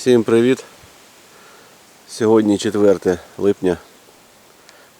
Всім привіт! Сьогодні 4 липня,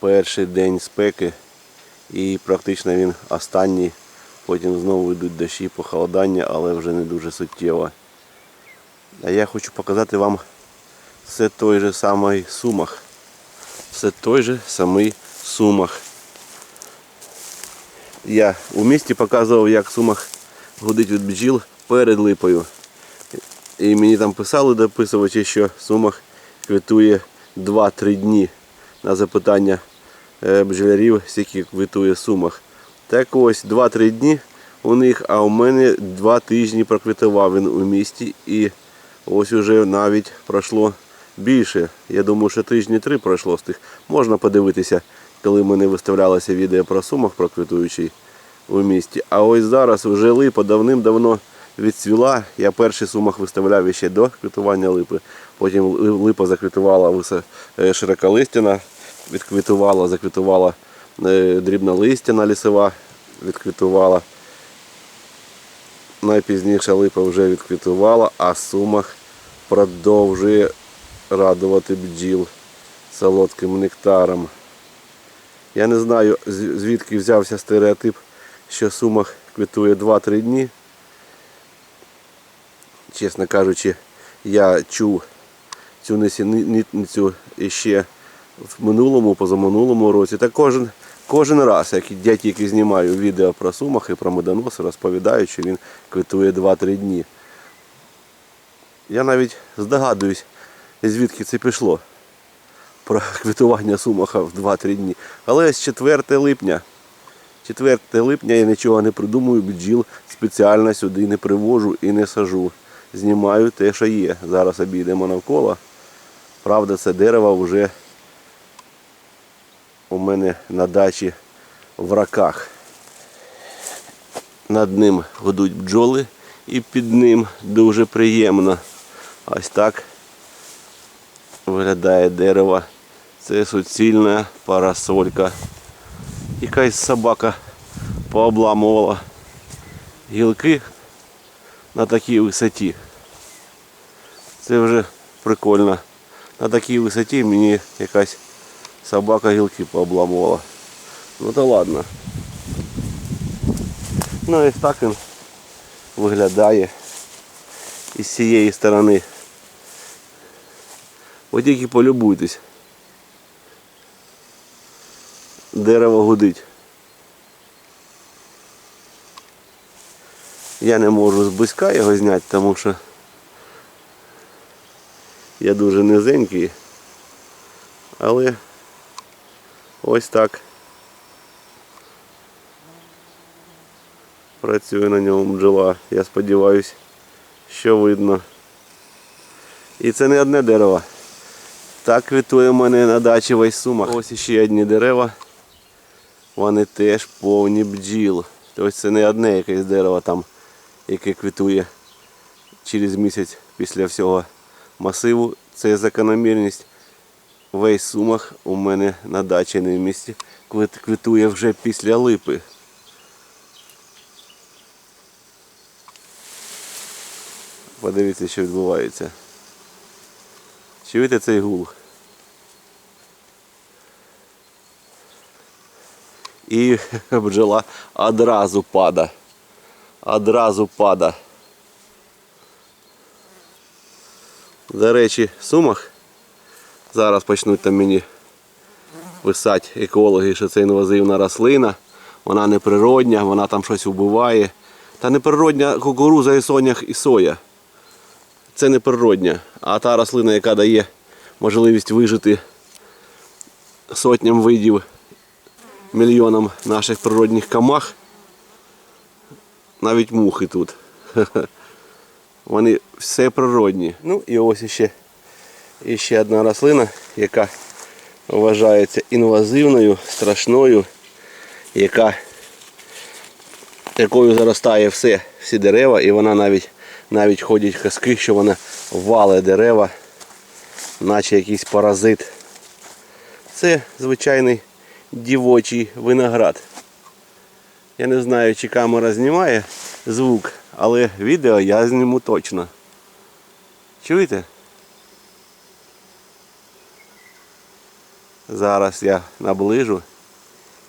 перший день спеки і практично він останній. Потім знову йдуть дощі, похолодання, але вже не дуже суттєво. А я хочу показати вам все той же самий сумах. Все той же самий сумах. Я у місті показував, як сумах гудить від бджіл перед липою. І мені там писали дописувачі, що Сумах квітує 2-3 дні на запитання е, бджолярів, скільки квітує Сумах. Так ось 2-3 дні у них, а у мене 2 тижні проквітував він у місті. І ось уже навіть пройшло більше. Я думаю, що тижні 3 пройшло з тих. Можна подивитися, коли в мене виставлялося відео про Сумах про квітуючий у місті. А ось зараз вже липа давним-давно відцвіла. Я перший сумах виставляв ще до квітування липи. Потім липа заквітувала е, широколистяна, відквітувала, заквітувала е, дрібнолистяна лісова, відквітувала. Найпізніше липа вже відквітувала, а сумах продовжує радувати бджіл солодким нектаром. Я не знаю, звідки взявся стереотип, що сумах квітує 2-3 дні. Чесно кажучи, я чув цю несенітницю ще в минулому, позаминулому році. Та кожен, кожен раз, як я тільки знімаю відео про сумах і про медонос, розповідаю, що він квітує 2-3 дні. Я навіть здогадуюсь, звідки це пішло. Про квітування сумаха в 2-3 дні. Але з 4 липня. 4 липня я нічого не придумую, бджіл спеціально сюди не привожу і не сажу. Знімаю те, що є. Зараз обійдемо навколо. Правда, це дерево вже у мене на дачі в раках. Над ним гудуть бджоли і під ним дуже приємно. Ось так виглядає дерево. Це суцільна парасолька. Якась собака пообламувала гілки на такій висоті. Це вже прикольно. На такій висоті мені якась собака гілки пообламувала. Ну то ладно. Ну і так він виглядає із цієї сторони. От тільки полюбуйтесь. Дерево гудить. Я не можу зблизька його зняти, тому що я дуже низенький. Але ось так. Працює на ньому бджола. Я сподіваюся, що видно. І це не одне дерево. Так квітує в мене на дачі весь сумах. Ось ще одні дерева. Вони теж повні бджіл. Тобто це не одне якесь дерево там, яке квітує через місяць після всього масиву. Це закономірність. Весь сумах у мене на дачі не в місті квит- квітує вже після липи. Подивіться, що відбувається. Чуєте цей гул? І бджола одразу пада. Одразу пада. До речі, сумах. Зараз почнуть там мені писати екологи, що це інвазивна рослина. Вона не природня, вона там щось вбиває. Та не природня кукуруза і сонях і соя. Це не природня. А та рослина, яка дає можливість вижити сотням видів мільйонам наших природних камах. Навіть мухи тут. Вони все природні. Ну і ось ще, ще одна рослина, яка вважається інвазивною, страшною, яка, якою заростає все, всі дерева, і вона навіть навіть ходять казки, що вона вале дерева, наче якийсь паразит. Це звичайний дівочий виноград. Я не знаю, чи камера знімає звук, але відео я зніму точно. Чуєте? Зараз я наближу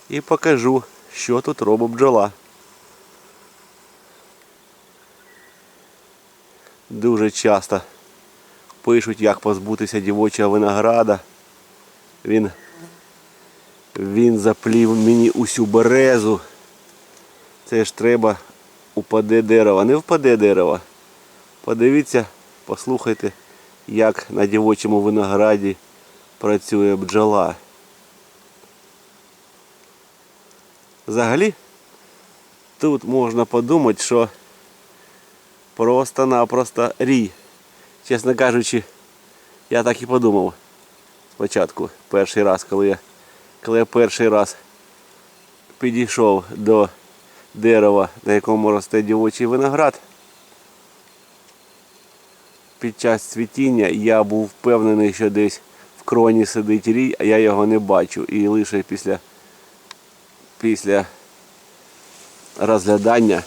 і покажу, що тут робить бджола. Дуже часто пишуть, як позбутися дівочого винограда. Він він заплів мені усю березу. Це ж треба упаде дерево. Не впаде дерево. Подивіться, послухайте, як на дівочому винограді працює бджола. Взагалі, тут можна подумати, що просто-напросто рій. Чесно кажучи, я так і подумав спочатку, перший раз, коли я, коли я перший раз підійшов до дерева, на якому росте дівочий виноград. Під час цвітіння я був впевнений, що десь в кроні сидить рій, а я його не бачу. І лише після, після розглядання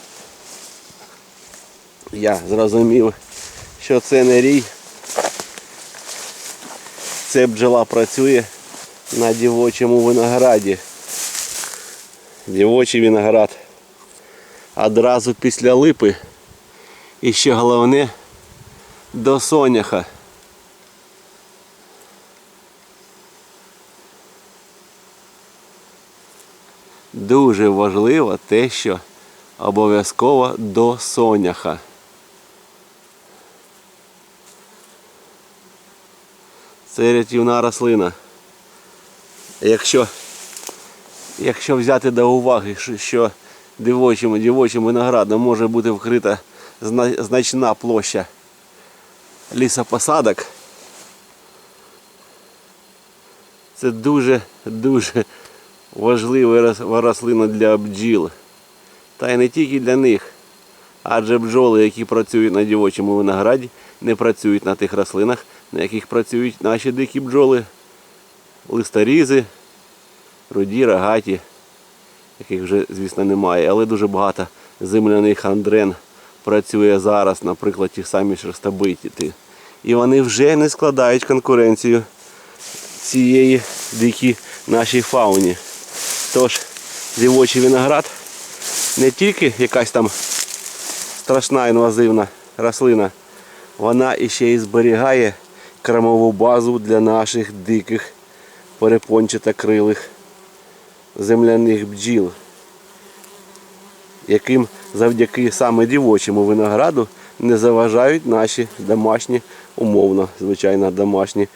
я зрозумів, що це не рій. Це бджола працює на дівочому винограді. Дівочий виноград одразу після липи. І ще головне до соняха. Дуже важливо те, що обов'язково до соняха. Це рятівна рослина. Якщо, якщо взяти до уваги, що- що дівочим, виноградом може бути вкрита значна площа лісопосадок, це дуже-дуже важлива рослина для бджіл. Та й не тільки для них. Адже бджоли, які працюють на дівочому винограді, не працюють на тих рослинах, на яких працюють наші дикі бджоли, листорізи, руді, рогаті, яких вже, звісно, немає. Але дуже багато земляних андрен працює зараз, наприклад, ті самі шерстобиті. І вони вже не складають конкуренцію цієї дикій нашій фауні. Тож, дівочий виноград не тільки якась там страшна інвазивна рослина, вона іще й зберігає кормову базу для наших диких перепончатокрилих земляних бджіл, яким завдяки саме дівочому винограду не заважають наші домашні, умовно, звичайно, домашні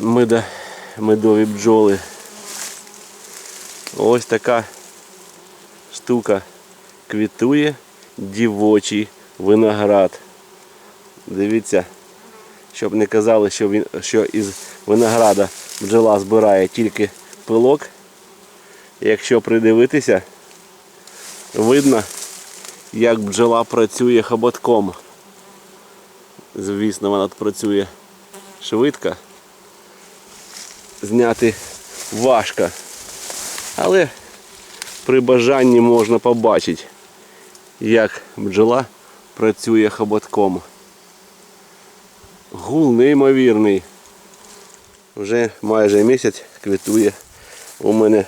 меда, медові бджоли. Ось така штука квітує дівочий виноград. Дивіться, щоб не казали, що, він, що із винограда бджола збирає тільки пилок. Якщо придивитися, видно, як бджола працює хоботком. Звісно, вона працює швидко. Зняти важко. Але при бажанні можна побачити, як бджола працює хоботком. Гул неймовірний. Вже майже місяць квітує у мене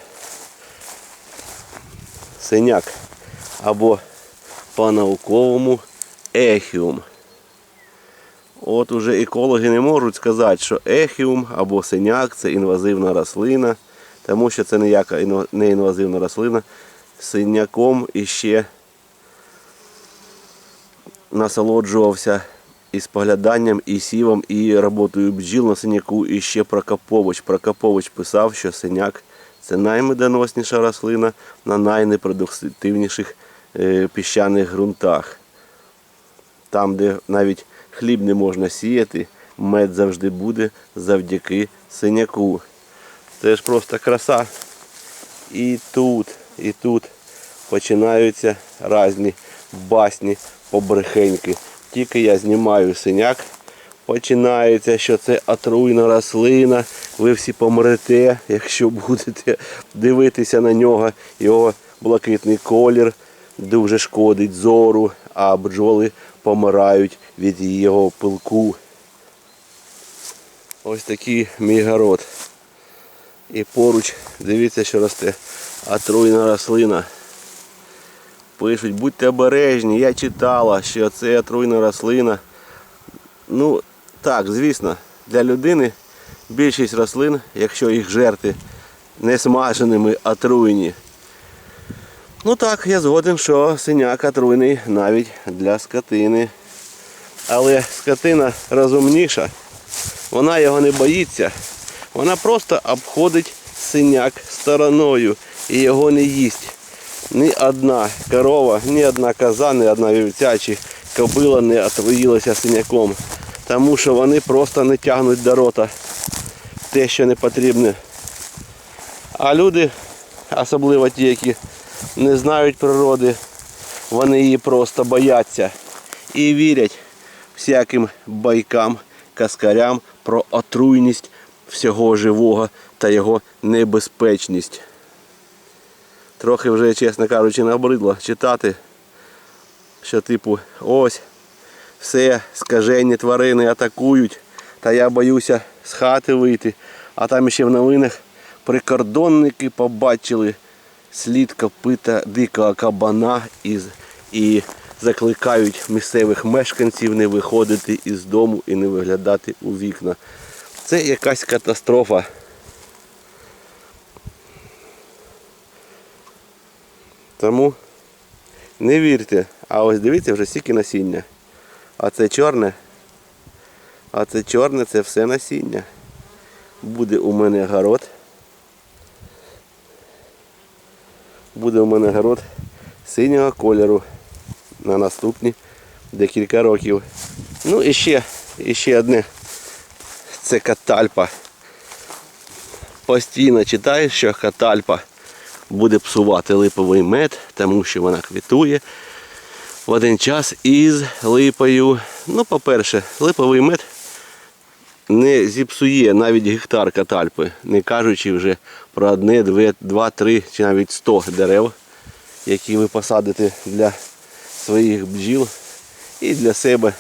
синяк або по-науковому ехіум. От уже екологи не можуть сказати, що ехіум або синяк це інвазивна рослина, тому що це ніяка не інвазивна рослина. Синяком іще насолоджувався і спогляданням, і сівом, і роботою бджіл на синяку, і ще Прокопович. Прокопович писав, що синяк це наймедоносніша рослина на найнепродуктивніших е, піщаних ґрунтах. Там, де навіть хліб не можна сіяти, мед завжди буде завдяки синяку. Це ж просто краса. І тут, і тут починаються різні басні, побрехеньки. Тільки я знімаю синяк, починається, що це отруйна рослина. Ви всі помрете, якщо будете дивитися на нього. Його блакитний колір дуже шкодить зору, а бджоли помирають від його пилку. Ось такий мій город. І поруч, дивіться, що росте отруйна рослина. Пишуть, будьте обережні, я читала, що це отруйна рослина. Ну, так, звісно, для людини більшість рослин, якщо їх жерти не смаженими, отруйні. Ну так, я згоден, що синяк отруйний навіть для скотини. Але скотина розумніша, вона його не боїться. Вона просто обходить синяк стороною і його не їсть. Ні одна корова, ні одна коза, ні одна вівця чи кобила не отруїлася синяком. Тому що вони просто не тягнуть до рота те, що не потрібне. А люди, особливо ті, які не знають природи, вони її просто бояться і вірять всяким байкам, каскарям про отруйність всього живого та його небезпечність. Трохи вже, чесно кажучи, набридло читати, що типу ось все, скажені тварини атакують, та я боюся з хати вийти. А там ще в новинах прикордонники побачили слід копита дикого кабана із, і закликають місцевих мешканців не виходити із дому і не виглядати у вікна. Це якась катастрофа. Тому не вірте. А ось дивіться вже стільки насіння. А це чорне. А це чорне це все насіння. Буде у мене город. Буде у мене город синього кольору на наступні декілька років. Ну і ще, і ще одне. Це катальпа. Постійно читаю, що катальпа буде псувати липовий мед, тому що вона квітує в один час із липою. Ну, по-перше, липовий мед не зіпсує навіть гектар катальпи, не кажучи вже про одне, дві, два, три чи навіть сто дерев, які ви посадите для своїх бджіл і для себе.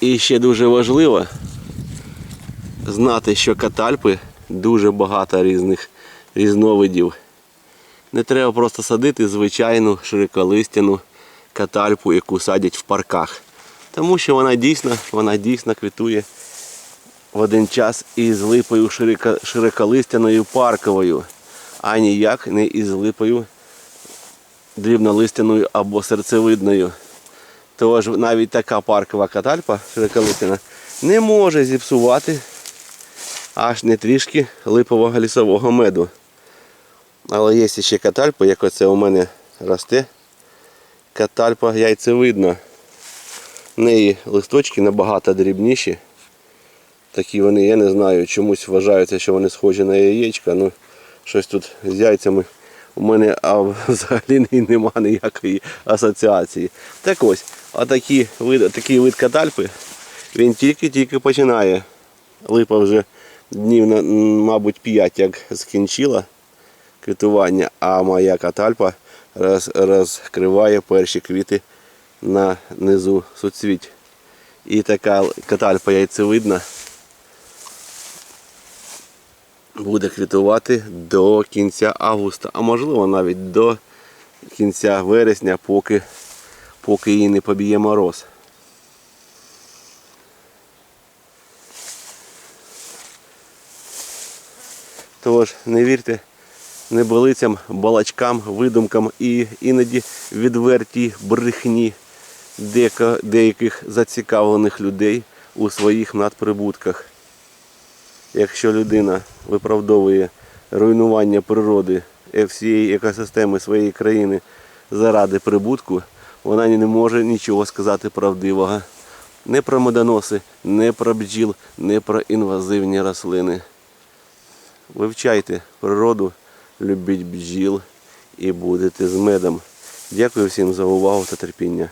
І ще дуже важливо знати, що катальпи дуже багато різних різновидів. Не треба просто садити звичайну широколистяну катальпу, яку садять в парках. Тому що вона дійсно, вона дійсно квітує в один час із липою широко- широколистяною парковою, а ніяк не із липою дрібнолистяною або серцевидною. Тож навіть така паркова катальпа широколистяна не може зіпсувати аж не трішки липового лісового меду. Але є ще катальпа, як оце у мене росте. Катальпа яйцевидна. В неї листочки набагато дрібніші. Такі вони, я не знаю, чомусь вважаються, що вони схожі на яєчка. Ну, щось тут з яйцями у мене а взагалі нема ніякої асоціації. Так ось, отакі вид, такий вид катальпи, він тільки-тільки починає. Липа вже днів, мабуть, 5 як скінчила квітування, а моя катальпа роз, розкриває перші квіти на низу суцвіть. І така катальпа яйцевидна буде квітувати до кінця августа, а можливо навіть до кінця вересня, поки, поки її не поб'є мороз. Тож не вірте неболицям, балачкам, видумкам і іноді відвертій брехні деяких зацікавлених людей у своїх надприбутках. Якщо людина виправдовує руйнування природи всієї екосистеми своєї країни заради прибутку, вона не може нічого сказати правдивого. Не про медоноси, не про бджіл, не про інвазивні рослини. Вивчайте природу, любіть бджіл і будете з медом. Дякую всім за увагу та терпіння.